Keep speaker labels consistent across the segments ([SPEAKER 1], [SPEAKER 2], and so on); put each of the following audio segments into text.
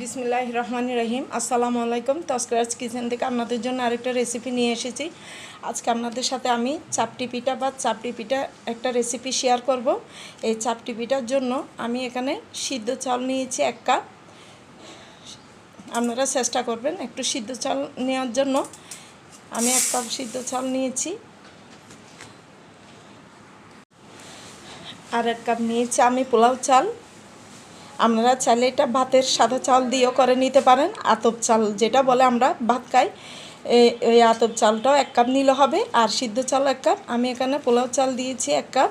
[SPEAKER 1] বিসমিল্লাহ রহমান রহিম। আসসালামু আলাইকুম। তস্করাজ কিচেন থেকে আপনাদের জন্য আরেকটা রেসিপি নিয়ে এসেছি। আজকে আপনাদের সাথে আমি চাপটি পিঠা বা চাপটি পিঠা একটা রেসিপি শেয়ার করব। এই চাপটি পিঠার জন্য আমি এখানে সিদ্ধ চাল নিয়েছি এক কাপ। আপনারা চেষ্টা করবেন একটু সিদ্ধ চাল নেওয়ার জন্য। আমি এক কাপ সিদ্ধ চাল নিয়েছি। আর এক কাপ নিয়েছি আমি পোলাও চাল। আপনারা চাইলে এটা ভাতের সাদা চাল দিয়েও করে নিতে পারেন। আতপ চাল যেটা বলে আমরা ভাত খাই। এই আতপ চালটাও এক কাপ নিলে হবে। আর সিদ্ধ চাল এক কাপ। আমি এখানে পোলাও চাল দিয়েছি এক কাপ।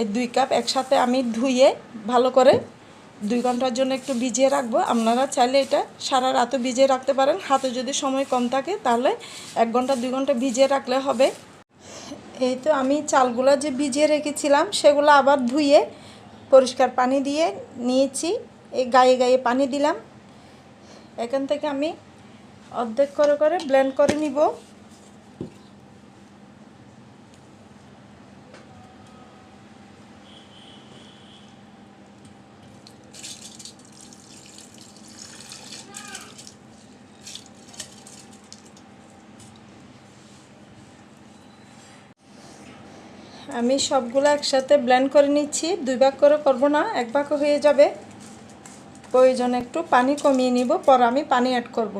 [SPEAKER 1] এই দুই কাপ একসাথে আমি ধুয়ে ভালো করে দুই ঘণ্টার জন্য একটু ভিজিয়ে রাখব। আপনারা চাইলে এটা সারা রাতও ভিজিয়ে রাখতে পারেন। হাতে যদি সময় কম থাকে তাহলে এক ঘণ্টা, দুই ঘণ্টা ভিজিয়ে রাখলে হবে। এই তো আমি চালগুলো যে ভিজিয়ে রেখেছিলাম, সেগুলো আবার ধুয়ে পরিষ্কার পানি দিয়ে নিয়েছি। এই গায়ে গায়ে পানি দিলাম। এখান থেকে আমি অর্ধেক করে করে ব্লেন্ড করে নিব। আমি সবগুলো একসাথে ব্লেন্ড করে নিচ্ছি। দুই ভাগ করে করব না, এক ভাগ হয়ে যাবে। প্রয়োজন একটু পানি কমিয়ে নিব, পর আমি পানি অ্যাড করব।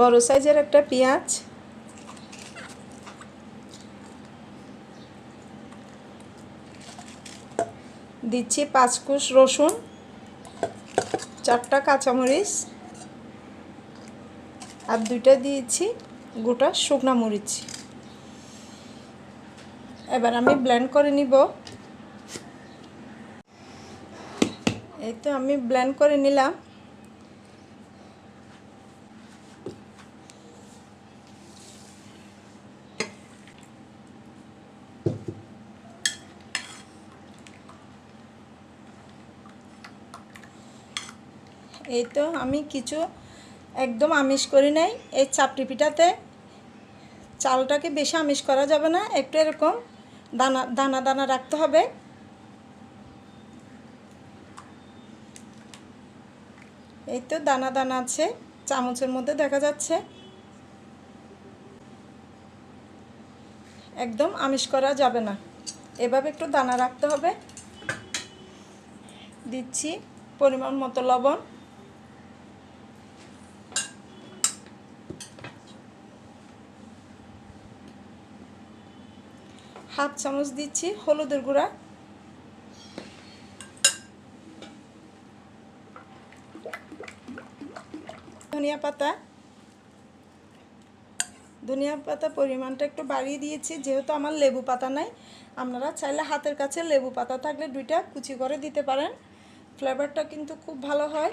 [SPEAKER 1] বড় সাইজের একটা পেঁয়াজ। দিচ্ছি পাঁচ কুশ রসুন, চারটা কাঁচামরিচ, আর দুইটা দিয়েছি গোটা শুকনা মরিচ। এবার আমি ব্লেন্ড করে নিব। এই তো আমি ব্লেন্ড করে নিলাম। এই তো আমি কিছু একদম আমিষ করি নাই। এই চাপটি পিঠাতে চালটাকে বেশি আমিষ করা যাবে না, একটু এরকম। দানা দানা দানা রাখতে হবে। এই তো দানা দানা আছে, চামচের মধ্যে দেখা যাচ্ছে। একদম আমিষ করা যাবে না। এভাবে একটু দানা রাখতে হবে। দিচ্ছি পরিমাণ মতো লবণ। হাফ চামচ দিচ্ছি হলুদের গুঁড়া। ধনিয়া পাতা। ধনিয়া পাতা পরিমাণটা একটু বাড়িয়ে দিয়েছি, যেহেতু আমার লেবু পাতা নাই। আপনারা চাইলে হাতের কাছে লেবু পাতা থাকলে দুইটা কুচি করে দিতে পারেন। ফ্লেভারটা কিন্তু খুব ভালো হয়।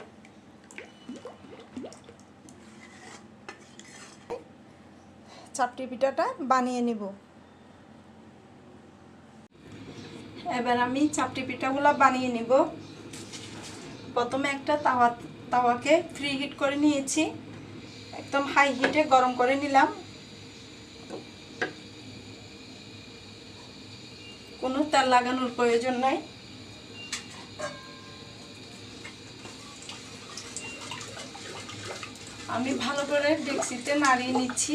[SPEAKER 1] চাপটি পিঠাটা বানিয়ে নিব। এবার আমি চাপটি পিঠাগুলো বানিয়ে নিব। প্রথমে একটা তাওয়া, তাওয়াকে ফ্রি হিট করে নিয়েছি। একদম হাই হিটে গরম করে নিলাম। কোনো তেল লাগানোর প্রয়োজন নাই। আমি ভালো করে ডেক্সিতে নাড়িয়ে নিচ্ছি।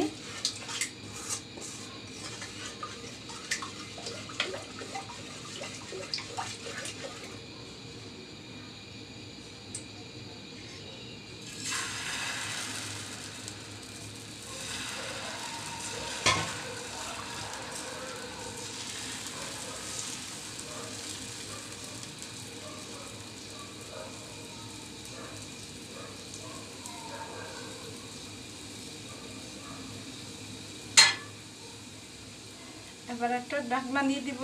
[SPEAKER 1] এবার একটা ঢাকনা দিয়ে দিব।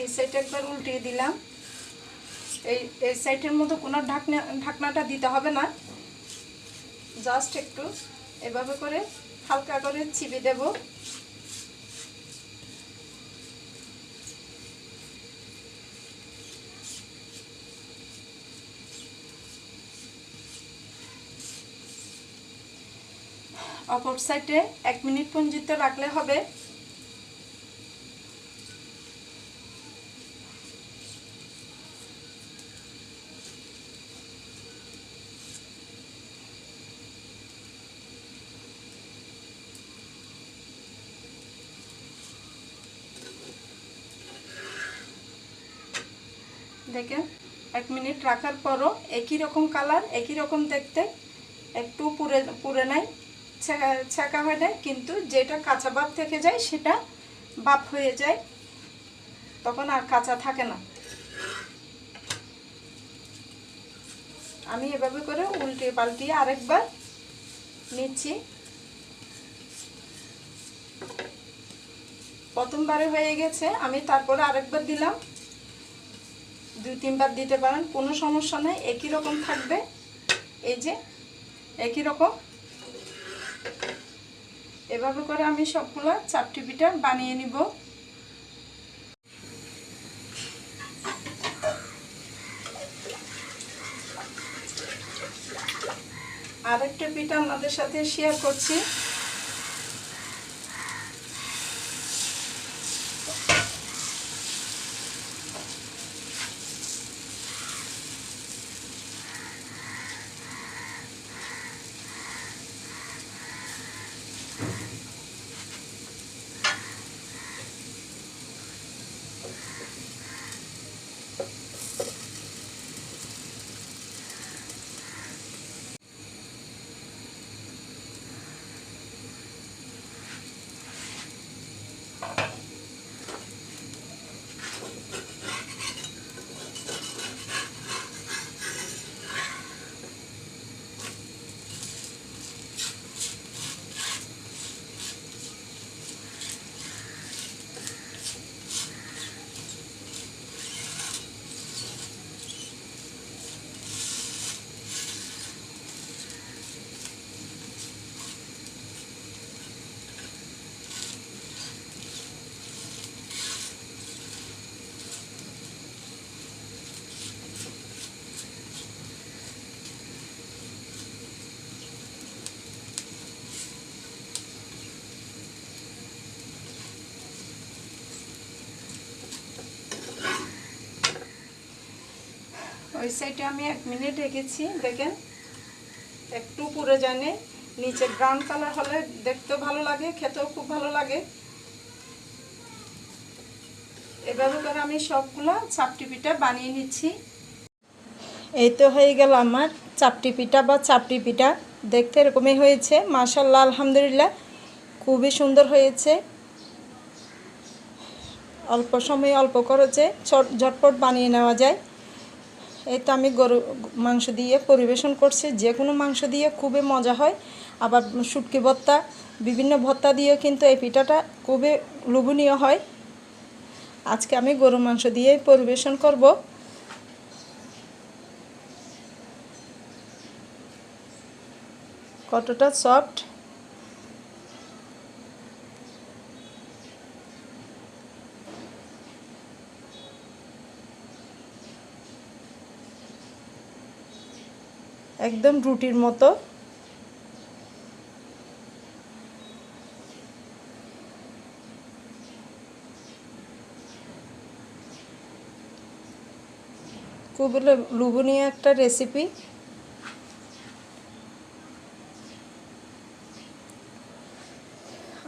[SPEAKER 1] এই সাইড একবার উল্টিয়ে দিলাম। এই এই সাইডের মধ্যে কোনো ঢাকনা, ঢাকনাটা দিতে হবে না। জাস্ট একটু এভাবে করে হালকা করে চিবি দেব। অপর সাইডে এক মিনিট পর্যন্ত রাখলে হবে। দেখেন, এক মিনিট রাখার পরও একই রকম কালার, একই রকম দেখতে, একটু পুরে পুরে নাই, ছেঁকা- হয়ে যায় কিন্তু যেটা কাঁচা ভাব থেকে যায় সেটা বাপ হয়ে যায়, তখন আর কাঁচা থাকে না। আমি এভাবে করে উল্টে পাল্টিয়ে আরেকবার নিচ্ছি। প্রথমবারে হয়ে গেছে, আমি তারপরে আরেকবার দিলাম। দুই তিনবার দিতে পারেন, কোনো সমস্যা নেই, একই রকম থাকবে। এই যে, একই রকম। এভাবে করে আমি সবগুলো চাপটি পিঠা বানিয়ে নিব। আরেকটা পিঠা আপনাদের সাথে শেয়ার করছি। ওই সাইডে আমি এক মিনিট রেখেছি, দেখেন। একটু পুরো জানে, নিচে ব্রাউন কালার হলে দেখতেও ভালো লাগে, খেতেও খুব ভালো লাগে। এভাবে করে আমি সবগুলো চাপটি পিঠা বানিয়ে নিচ্ছি। এই তো হয়ে গেল আমার চাপটি পিঠা বা চাপটি পিঠা। দেখতে এরকমই হয়েছে মাশাল্লাহ আলহামদুলিল্লাহ, খুবই সুন্দর হয়েছে। অল্প সময়ে অল্প খরচে ঝট- ঝটপট বানিয়ে নেওয়া যায়। এই তো আমি গরু, মাংস দিয়ে পরিবেশন করছি। যে কোনো মাংস দিয়ে খুবই মজা হয়। আবার শুটকি ভর্তা, বিভিন্ন ভর্তা দিয়েও কিন্তু এই পিঠাটা খুবই লোভনীয় হয়। আজকে আমি গরু মাংস দিয়েই পরিবেশন করব। কতটা সফট একদম রুটির মতো। খুব লোভনীয় একটা রেসিপি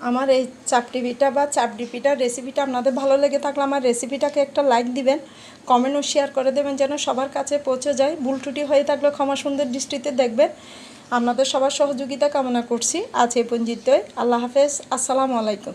[SPEAKER 1] আমার এই চাপটি বা চাপড়ি পিঠার রেসিপিটা আপনাদের ভালো লেগে থাকলে আমার রেসিপিটাকে একটা লাইক দিবেন কমেন্টও শেয়ার করে দেবেন যেন সবার কাছে পৌঁছে যায়। ভুল ত্রুটি হয়ে থাকলে ক্ষমা সুন্দর দৃষ্টিতে দেখবেন। আপনাদের সবার সহযোগিতা কামনা করছি। আজ এই পঞ্জিত আল্লাহ হাফেজ। আসসালামু আলাইকুম।